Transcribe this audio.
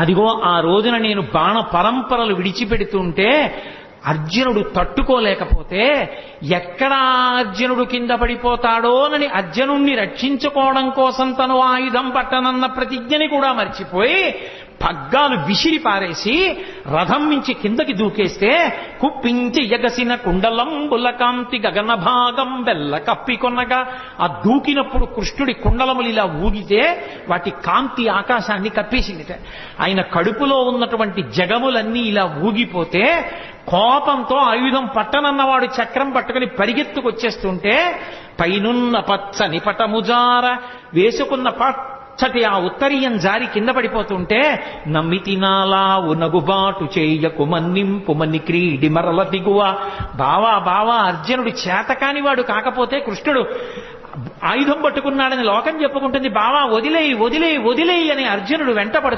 అదిగో ఆ రోజున నేను బాణ పరంపరలు విడిచిపెడుతుంటే అర్జునుడు తట్టుకోలేకపోతే ఎక్కడ అర్జునుడు కింద పడిపోతాడోనని అర్జునుణ్ణి రక్షించుకోవడం కోసం తను ఆయుధం పట్టనన్న ప్రతిజ్ఞని కూడా మర్చిపోయి పగ్గాలు విసిరి పారేసి రథం నుంచి కిందకి దూకేస్తే కుప్పించి ఎగసిన కుండలంబుల కాంతి గగన భాగం బెల్ల కప్పికొనగా ఆ దూకినప్పుడు కృష్ణుడి కుండలములు ఇలా ఊగితే వాటి కాంతి ఆకాశాన్ని కప్పేసిందిట. ఆయన కడుపులో ఉన్నటువంటి జగములన్నీ ఇలా ఊగిపోతే కోపంతో ఆయుధం పట్టనన్నవాడు చక్రం పట్టుకుని పరిగెత్తుకొచ్చేస్తుంటే పైనున్న పచ్చని పటముజార వేసుకున్న పచ్చటి ఆ ఉత్తరీయం జారి కింద పడిపోతుంటే నమ్మితినాలా ఉనగుబాటు చేయకు మన్నింపు మన్ని క్రీడి మరల దిగువ. బావా బావా అర్జునుడు చేతకాని వాడు కాకపోతే కృష్ణుడు ఆయుధం పట్టుకున్నాడని లోకం చెప్పుకుంటుంది. బావా వదిలేయి వదిలేయి వదిలేయి అని అర్జునుడు వెంట